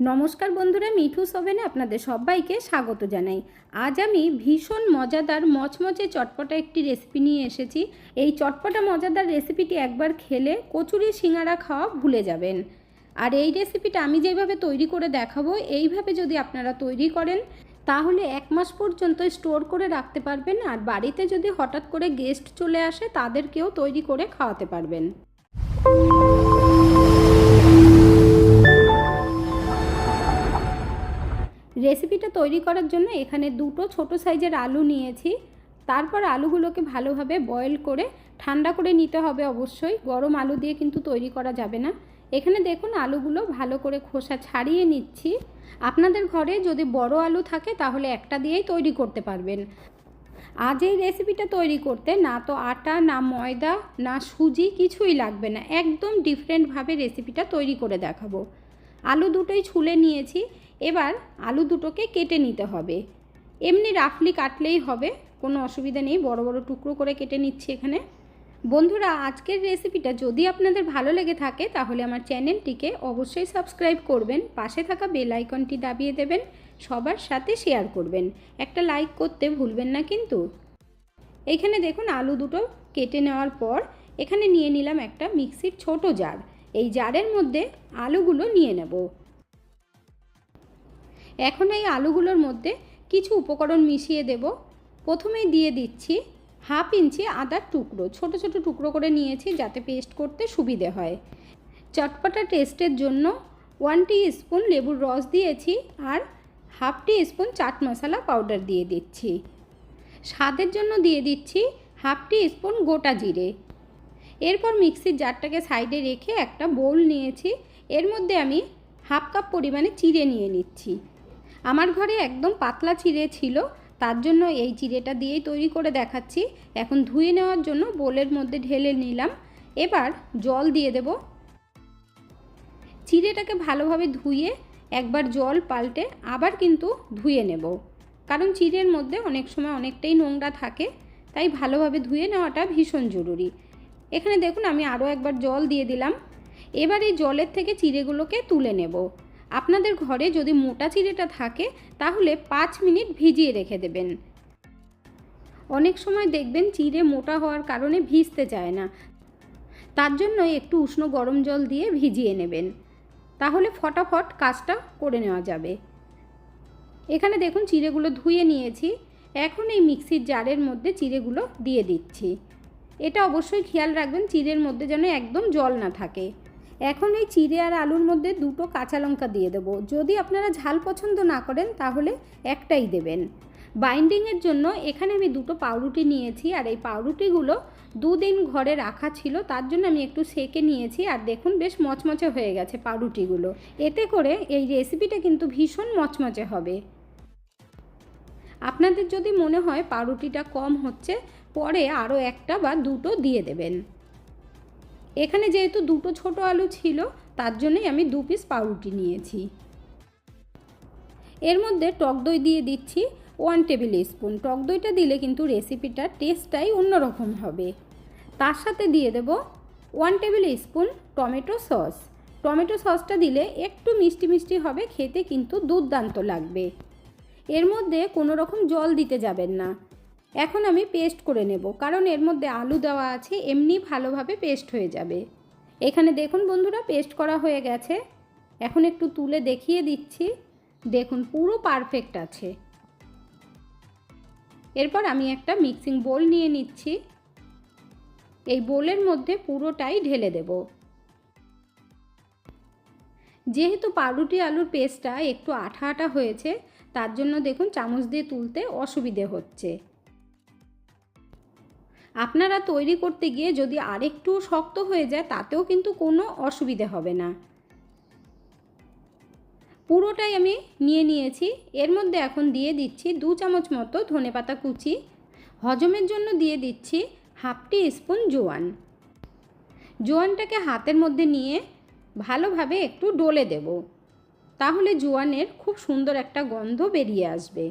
নমস্কার বন্ধুরা, মিঠু ওভেনে আপনাদের সবাইকে স্বাগত জানাই। আজ আমি ভীষণ মজাদার, মচমচে, চটপটা একটি রেসিপি নিয়ে এসেছি। এই চটপটা মজাদার রেসিপিটি একবার খেলে কচুরি সিঙ্গারা খাওয়া ভুলে যাবেন। আর এই রেসিপিটা আমি যেভাবে তৈরি করে দেখাবো, এইভাবে যদি আপনারা তৈরি করেন, তাহলে এক মাস পর্যন্ত স্টোর করে রাখতে পারবেন আর বাড়িতে যদি হঠাৎ করে গেস্ট চলে আসে, তাদেরকেও তৈরি করে খাওয়াতে পারবেন। রেসিপিটা তৈরি করার জন্য এখানে দুটো ছোট সাইজের আলু নিয়েছি। তারপর আলুগুলোকে ভালোভাবে বয়েল করে ঠান্ডা করে নিতে হবে অবশ্যই। গরম আলু দিয়ে কিন্তু তৈরি করা যাবে না। এখানে দেখুন আলুগুলো ভালো করে খোসা ছাড়িয়ে নিচ্ছি। আপনাদের ঘরে যদি বড় আলু থাকে তাহলে একটা দিয়েই তৈরি করতে পারবেন। আজ এই রেসিপিটা তৈরি করতে না তো আটা, না ময়দা, না সুজি কিছুই লাগবে না। একদম ডিফারেন্টভাবে রেসিপিটা তৈরি করে দেখাবো। আলু দুটোই ছুলে নিয়েছি। এবার আলু দুটোকে কেটে নিতে হবে। এমনি রাফলি কাটলেই হবে, কোনো অসুবিধা নেই, বড় বড় টুকরো করে কেটে নিচ্ছি এখানে। বন্ধুরা, আজকের রেসিপিটা যদি আপনাদের ভালো লেগে থাকে, তাহলে আমার চ্যানেলটিকে অবশ্যই সাবস্ক্রাইব করবেন, পাশে থাকা বেল আইকনটি দাবিয়ে দেবেন, সবার সাথে শেয়ার করবেন। একটা লাইক করতে ভুলবেন না কিন্তু। এখানে দেখুন, আলু দুটো কেটে নেওয়ার পর এখানে নিয়ে নিলাম একটা মিক্সির ছোট জার। এই জারের মধ্যে আলুগুলো নিয়ে নেব। এখন এই আলুগুলোর মধ্যে কিছু উপকরণ মিশিয়ে দেব। প্রথমেই দিয়ে দিচ্ছি হাফ ইঞ্চি আদার টুকরো, ছোট ছোট টুকরো করে নিয়েছি যাতে পেস্ট করতে সুবিধে হয়। চটপটা টেস্টের জন্য ওয়ান স্পুন লেবুর রস দিয়েছি আর half teaspoon chaat masala powder দিয়ে দিচ্ছি। স্বাদের জন্য দিয়ে দিচ্ছি হাফ টি স্পুন গোটা জিরে। এরপর মিক্সির জারটাকে সাইডে রেখে একটা বোল নিয়েছি। এর মধ্যে আমি হাফ কাপ পরিমাণে চিড়ে নিয়ে নিচ্ছি। আমার ঘরে একদম পাতলা চিড়ে ছিল, তার জন্য এই চিড়েটা দিয়েই তৈরি করে দেখাচ্ছি। এখন ধুয়ে নেওয়ার জন্য বোলের মধ্যে ঢেলে নিলাম। এবার জল দিয়ে দেব। চিড়েটাকে ভালোভাবে ধুয়ে একবার জল পাল্টে আবার কিন্তু ধুয়ে নেব। কারণ চিড়ের মধ্যে অনেক সময় অনেকটাই নোংরা থাকে, তাই ভালোভাবে ধুয়ে নেওয়াটা ভীষণ জরুরি। এখানে দেখুন আমি আরও একবার জল দিয়ে দিলাম। এবার এই জলের থেকে চিড়েগুলোকে তুলে নেব। আপনাদের ঘরে যদি মোটা চিড়েটা থাকে, তাহলে পাঁচ মিনিট ভিজিয়ে রেখে দেবেন। অনেক সময় দেখবেন চিড়ে মোটা হওয়ার কারণে ভিজতে চায় না। তার জন্য একটু উষ্ণ গরম জল দিয়ে ভিজিয়ে নেবেন। তাহলে ফটাফট কাজটা করে নেওয়া যাবে। এখানে দেখুন চিড়েগুলো ধুয়ে নিয়েছি। এখন এই মিক্সির জারের মধ্যে চিড়েগুলো দিয়ে দিচ্ছি। এটা অবশ্যই খেয়াল রাখবেন, চিড়ের মধ্যে যেন একদম জল না থাকে। এখন এই চিড়ে আর আলুর মধ্যে দুটো কাঁচা লঙ্কা দিয়ে দেবো। যদি আপনারা ঝাল পছন্দ না করেন, তাহলে একটাই দেবেন। বাইন্ডিংয়ের জন্য এখানে আমি দুটো পাউরুটি নিয়েছি, আর এই পাউরুটিগুলো দুদিন ঘরে রাখা ছিল, তার জন্য আমি একটু সেকে নিয়েছি, আর দেখুন বেশ মচমচে হয়ে গেছে পাউরুটিগুলো। এতে করে এই রেসিপিটা কিন্তু ভীষণ মচমচে হবে। আপনাদের যদি মনে হয় পাউরুটিটা কম হচ্ছে, পরে আরও একটা বা দুটো দিয়ে দেবেন। এখানে যেহেতু দুটো ছোট আলু ছিল, তার জন্যই আমি দু পিস পাউরুটি নিয়েছি। এর মধ্যে টক দই দিয়ে দিচ্ছি ওয়ান টেবিল স্পুন টক দইটা দিলে কিন্তু রেসিপিটার টেস্টটাই অন্যরকম হবে। তার সাথে দিয়ে দেব one tablespoon tomato sauce tomato সসটা দিলে একটু মিষ্টি মিষ্টি হবে, খেতে কিন্তু দুর্দান্ত লাগবে। এর মধ্যে কোনো রকম জল দিতে যাবেন না। এখন আমি পেস্ট করে নেব, কারণ এর মধ্যে আলু দেওয়া আছে, এমনি ভালোভাবে পেস্ট হয়ে যাবে। এখানে দেখুন বন্ধুরা পেস্ট করা হয়ে গেছে। এখন একটু তুলে দেখিয়ে দিচ্ছি। দেখুন, পুরো পারফেক্ট আছে। এরপর আমি একটা মিক্সিং বোল নিয়ে নিচ্ছি। এই বোলের মধ্যে পুরোটাই ঢেলে দেব। যেহেতু পাউরুটি আলুর পেস্টটা একটু আঠা আঠা হয়েছে, তার জন্য দেখুন, চামচ দিয়ে তুলতে অসুবিধে হচ্ছে। আপনারা তৈরি করতে গিয়ে যদি আরেকটু শক্ত হয়ে যায়, তাতেও কিন্তু কোনো অসুবিধে হবে না। পুরোটাই আমি নিয়ে নিয়েছি। এর মধ্যে এখন দিয়ে দিচ্ছি দু চামচ মতো ধনেপাতা কুচি। হজমের জন্য দিয়ে দিচ্ছি হাফ টি স্পুন জোয়ান। জোয়ানটাকে হাতের মধ্যে নিয়ে ভালোভাবে একটু ডলে দেব। তাহলে জোয়ানের খুব সুন্দর একটা গন্ধ বেরিয়ে আসবে।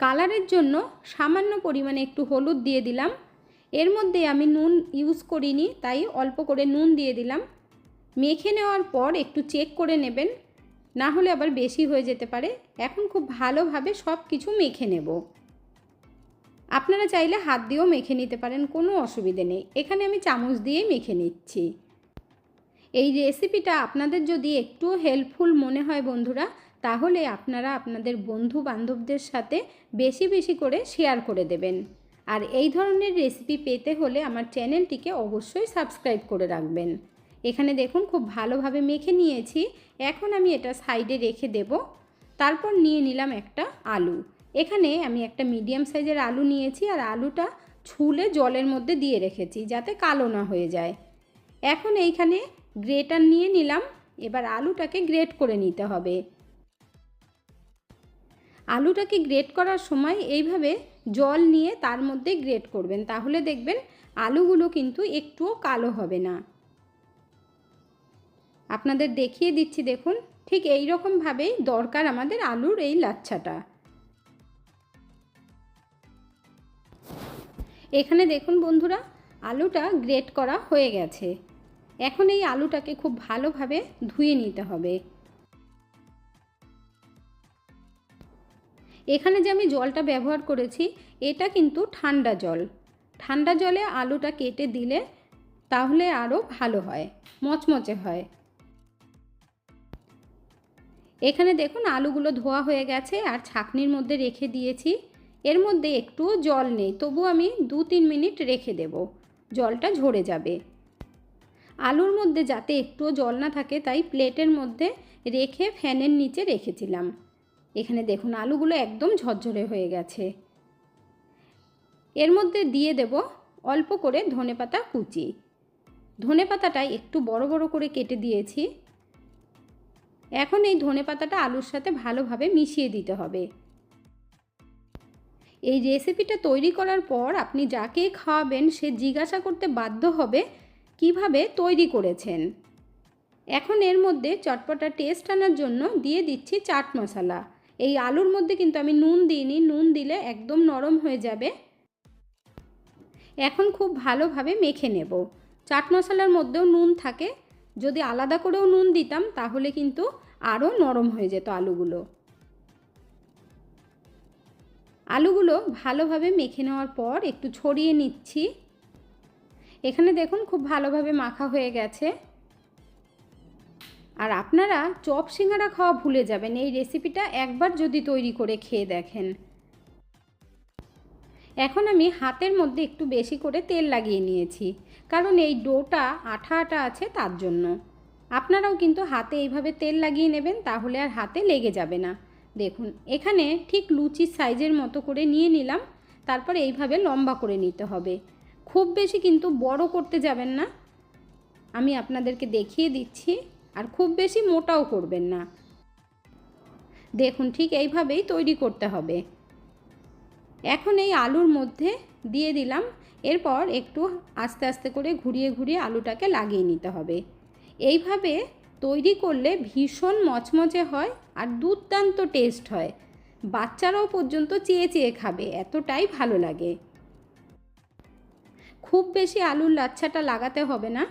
কালারের জন্য সামান্য পরিমাণে একটু হলুদ দিয়ে দিলাম। এর মধ্যে আমি নুন ইউজ করিনি, তাই অল্প করে নুন দিয়ে দিলাম। মেখে নেওয়ার পর একটু চেক করে নেবেন, না হলে আবার বেশি হয়ে যেতে পারে। এখন খুব ভালোভাবে সব কিছু মেখে নেব। আপনারা চাইলে হাত দিয়েও মেখে নিতে পারেন, কোনো অসুবিধে নেই। এখানে আমি চামচ দিয়েই মেখে নিচ্ছি। এই রেসিপিটা আপনাদের যদি একটু হেল্পফুল মনে হয় বন্ধুরা, তাহলে আপনারা আপনাদের বন্ধু বান্ধবদের সাথে বেশি বেশি করে শেয়ার করে দেবেন। আর এই ধরনের রেসিপি পেতে হলে আমার চ্যানেলটিকে অবশ্যই সাবস্ক্রাইব করে রাখবেন। এখানে দেখুন, খুব ভালোভাবে মেখে নিয়েছি। এখন আমি এটা সাইডে রেখে দেব। তারপর নিয়ে নিলাম একটা আলু। এখানে আমি একটা মিডিয়াম সাইজের আলু নিয়েছি আর আলুটা ছুলে জলের মধ্যে দিয়ে রেখেছি যাতে কালো না হয়ে যায়। এখন এইখানে গ্রেটার নিয়ে নিলাম। এবার আলুটাকে গ্রেট করে নিতে হবে। আলুটাকে গ্রেট করার সময় এইভাবে জল নিয়ে তার মধ্যে গ্রেট করবেন। তাহলে দেখবেন আলুগুলো কিন্তু একটুও কালো হবে না। আপনাদের দেখিয়ে দিচ্ছি দেখুন, ঠিক এই রকমভাবেই দরকার আমাদের আলুর এই লাচ্ছাটা। এখানে দেখুন বন্ধুরা, আলুটা গ্রেট করা হয়ে গেছে। এখন এই আলুটাকে খুব ভালোভাবে ধুয়ে নিতে হবে। এখানে যে আমি জলটা ব্যবহার করেছি, এটা কিন্তু ঠান্ডা জল। ঠান্ডা জলে আলুটা কেটে দিলে তাহলে আরও ভালো হয়, মচমচে হয়। এখানে দেখুন আলুগুলো ধোয়া হয়ে গেছে আর ছাকনির মধ্যে রেখে দিয়েছি। এর মধ্যে একটুও জল নেই তবু আমি দু তিন মিনিট রেখে দেব, জলটা ঝরে যাবে। আলুর মধ্যে যাতে একটুও জল না থাকে, তাই প্লেটের মধ্যে রেখে ফ্যানের নিচে রেখেছিলাম। এখানে দেখুন, আলুগুলো একদম ঝরঝরে হয়ে গেছে। এর মধ্যে দিয়ে দেব অল্প করে ধনেপাতা কুচি। ধনেপাতাটা একটু বড় বড় করে কেটে দিয়েছি। এখন এই ধনেপাতাটা আলুর সাথে ভালোভাবে মিশিয়ে দিতে হবে। এই রেসিপিটা তৈরি করার পর আপনি যাকে খাওয়াবেন, সে জিজ্ঞাসা করতে বাধ্য হবে কীভাবে তৈরি করেছেন। এখন এর মধ্যে চটপটা টেস্ট আনার জন্য দিয়ে দিচ্ছি চাট মশলা। এই আলুর মধ্যে কিন্তু আমি নুন দিইনি। নুন দিলে একদম নরম হয়ে যাবে। এখন খুব ভালোভাবে মেখে নেব। চাট মশলার মধ্যেও নুন থাকে। যদি আলাদা করেও নুন দিতাম, তাহলে কিন্তু আরও নরম হয়ে যেত আলুগুলো। আলুগুলো ভালোভাবে মেখে নেওয়ার পর একটু ছড়িয়ে নিচ্ছি। এখানে দেখুন, খুব ভালোভাবে মাখা হয়ে গেছে। আর আপনারা চপ সিঙ্গারা খাওয়া ভুলে যাবেন। এই রেসিপিটা একবার যদি তৈরি করে খেয়ে দেখেন। এখন আমি হাতের মধ্যে একটু বেশি করে তেল লাগিয়ে নিয়েছি, কারণ এই ডোটা আঠা আঠা আছে তার জন্য। আপনারাও কিন্তু হাতে এইভাবে তেল লাগিয়ে নেবেন, তাহলে আর হাতে লেগে যাবে না। দেখুন, এখানে ঠিক লুচির সাইজের মতো করে নিয়ে নিলাম, তারপর এইভাবে লম্বা করে নিতে হবে। খুব বেশি কিন্তু বড় করতে যাবেন না। আমি আপনাদেরকে দেখিয়ে দিচ্ছি। আর খুব বেশি মোটাও করবেন না। দেখুন, ঠিক এইভাবেই তৈরি করতে হবে। এখন এই আলুর মধ্যে দিয়ে দিলাম। এরপর একটু আস্তে আস্তে করে ঘুরিয়ে ঘুরিয়ে আলুটাকে লাগিয়ে নিতে হবে। এইভাবে তৈরি করলে ভীষণ মচমচে হয় আর দুর্দান্ত টেস্ট হয়। বাচ্চারাও পর্যন্ত চেয়ে চেয়ে খাবে, এতটাই ভালো লাগে। খুব বেশি আলুর লাচ্ছাটা লাগাতে হবে না।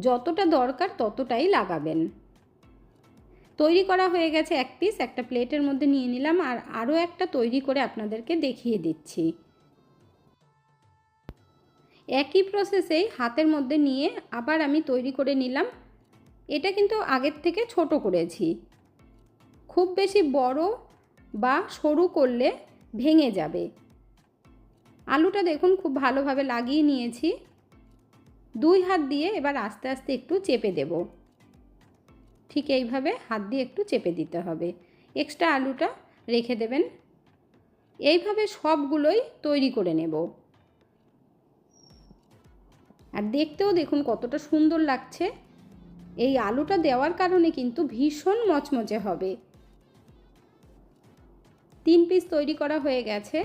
যতটা দরকার ততটাই লাগাবেন। তৈরি করা হয়ে গেছে এক পিস একটা প্লেটের মধ্যে নিয়ে নিলাম আর আরও একটা তৈরি করে আপনাদেরকে দেখিয়ে দিচ্ছি। একই প্রসেসেই হাতের মধ্যে নিয়ে আবার আমি তৈরি করে নিলাম। এটা কিন্তু আগের থেকে ছোট করেছি। খুব বেশি বড় বা সরু করলে ভেঙে যাবে। আলুটা দেখুন খুব ভালোভাবে লাগিয়ে নিয়েছি। দুই হাত দিয়ে এবার আস্তে আস্তে একটু চেপে দেব। ঠিক এইভাবে হাত দিয়ে একটু চেপে দিতে হবে। এক্সট্রা আলুটা রেখে দেবেন। এইভাবে সবগুলোই তৈরি করে নেব। আর দেখতেও দেখুন কতটা সুন্দর লাগছে। এই আলুটা দেওয়ার কারণে কিন্তু ভীষণ মচমচে হবে। তিন পিস তৈরি করা হয়ে গেছে।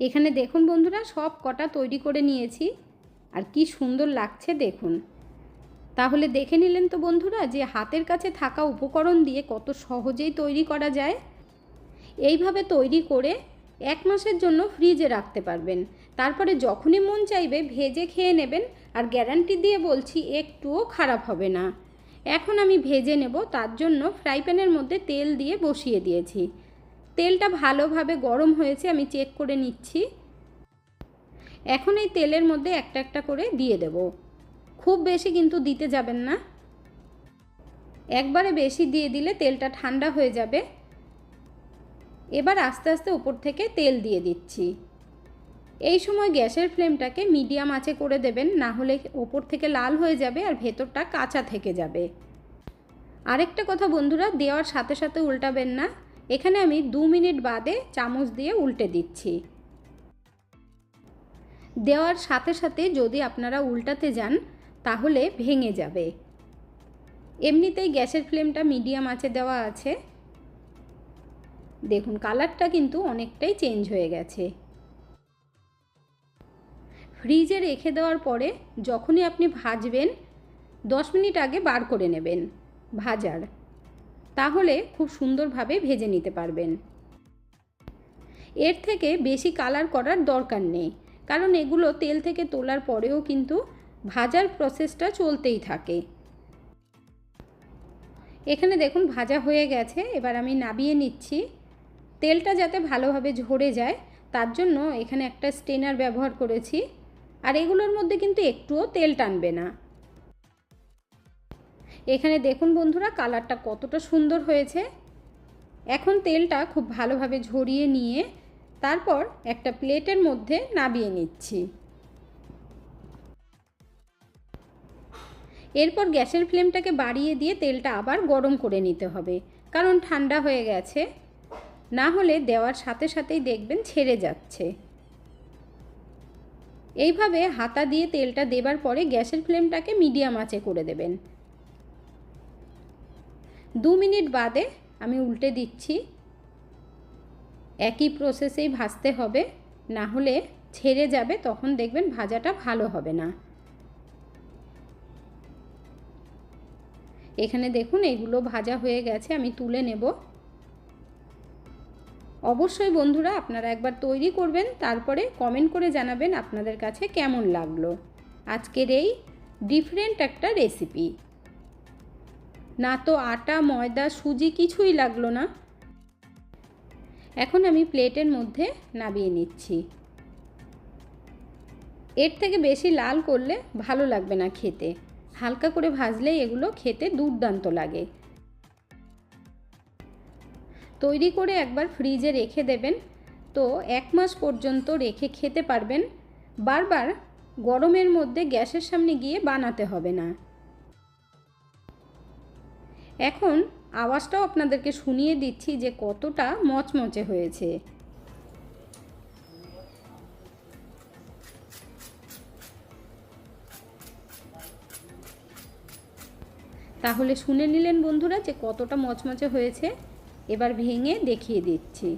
এখানে দেখুন বন্ধুরা সব কটা তৈরি করে নিয়েছি। আর কি সুন্দর লাগছে দেখুন। তাহলে দেখে নিলেন তো বন্ধুরা যে হাতের কাছে থাকা উপকরণ দিয়ে কত সহজেই তৈরি করা যায়। এইভাবে তৈরি করে এক মাসের জন্য ফ্রিজে রাখতে পারবেন। তারপরে যখনই মন চাইবে ভেজে খেয়ে নেবেন। আর গ্যারান্টি দিয়ে বলছি, একটুও খারাপ হবে না। এখন আমি ভেজে নেব, তার জন্য ফ্রাই প্যানের মধ্যে তেল দিয়ে বসিয়ে দিয়েছি। তেলটা ভালোভাবে গরম হয়েছে, আমি চেক করে নিচ্ছি। এখন এই তেলের মধ্যে একটা একটা করে দিয়ে দেব। খুব বেশি কিন্তু দিতে যাবেন না। একবারে বেশি দিয়ে দিলে তেলটা ঠান্ডা হয়ে যাবে। এবার আস্তে আস্তে উপর থেকে তেল দিয়ে দিচ্ছি। এই সময় গ্যাসের ফ্লেমটাকে মিডিয়াম আঁচে করে দেবেন, না হলে ওপর থেকে লাল হয়ে যাবে আর ভেতরটা কাঁচা থেকে যাবে। আরেকটা কথা বন্ধুরা, দেওয়ার সাথে সাথে উল্টাবেন না। এখানে আমি দু মিনিট বাদে চামচ দিয়ে উল্টে দিচ্ছি। দেওয়ার সাথে সাথে যদি আপনারা উল্টাতে যান, তাহলে ভেঙে যাবে। এমনিতেই গ্যাসের ফ্লেমটা মিডিয়াম আঁচে দেওয়া আছে। দেখুন, কালারটা কিন্তু অনেকটাই চেঞ্জ হয়ে গেছে। ফ্রিজে রেখে দেওয়ার পরে যখনই আপনি ভাজবেন, দশ মিনিট আগে বার করে নেবেন ভাজার। তাহলে খুব সুন্দরভাবে ভেজে নিতে পারবেন। এর থেকে বেশি কালার করার দরকার নেই। কারণ এগুলো তেল থেকে তোলার পরেও কিন্তু ভাজার প্রসেসটা চলতেই থাকে। এখানে দেখুন ভাজা হয়ে গেছে, এবার আমি নাবিয়ে নিচ্ছি। তেলটা যাতে ভালোভাবে ঝরে যায়, তার জন্য এখানে একটা স্টেনার ব্যবহার করেছি। আর এগুলোর মধ্যে কিন্তু একটুও তেল টানবে না। এখানে দেখুন বন্ধুরা, কালারটা কতটা সুন্দর হয়েছে। এখন তেলটা খুব ভালোভাবে ঝরিয়ে নিয়ে তারপর একটা প্লেটের মধ্যে নাবিয়ে নিচ্ছি। এরপর গ্যাসের ফ্লেমটাকে বাড়িয়ে দিয়ে তেলটা আবার গরম করে নিতে হবে, কারণ ঠান্ডা হয়ে গেছে। না হলে দেওয়ার সাথে সাথেই দেখবেন ছেড়ে যাচ্ছে। এইভাবে হাতা দিয়ে তেলটা দেবার পরে গ্যাসের ফ্লেমটাকে মিডিয়াম আঁচে করে দেবেন। দু মিনিট বাদে আমি উল্টে দিচ্ছি। একই প্রসেসেই ভাজতে হবে, না হলে ছেড়ে যাবে, তখন দেখবেন ভাজাটা ভালো হবে না। এখানে দেখুন এগুলো ভাজা হয়ে গেছে, আমি তুলে নেব। অবশ্যই বন্ধুরা, আপনারা একবার তৈরি করবেন, তারপরে কমেন্ট করে জানাবেন আপনাদের কাছে কেমন লাগল। আজকের এই ডিফারেন্ট একটা রেসিপি না তো আটা, ময়দা, সুজি কিছুই লাগল না। এখন আমি প্লেটের মধ্যে নাবিয়ে নিচ্ছি। এর থেকে বেশি লাল করলে ভালো লাগবে না খেতে। হালকা করে ভাজলেই এগুলো খেতে দুর্দান্ত লাগে। তৈরি করে একবার ফ্রিজে রেখে দেবেন। তো এক মাস পর্যন্ত রেখে খেতে পারবেন। বারবার গরমের মধ্যে গ্যাসের সামনে গিয়ে বানাতে হবে না। এখন আওয়াজটাও আপনাদেরকে শুনিয়ে দিচ্ছি যে কতটা মচমচে হয়েছে। তাহলে শুনে নিলেন বন্ধুরা যে কতটা মচমচে হয়েছে। এবার ভেঙে দেখিয়ে দিচ্ছি।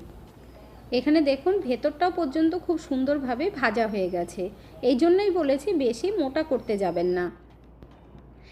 এখানে দেখুন, ভেতরটাও পর্যন্ত খুব সুন্দরভাবে ভাজা হয়ে গেছে। এই জন্যই বলেছি বেশি মোটা করতে যাবেন না।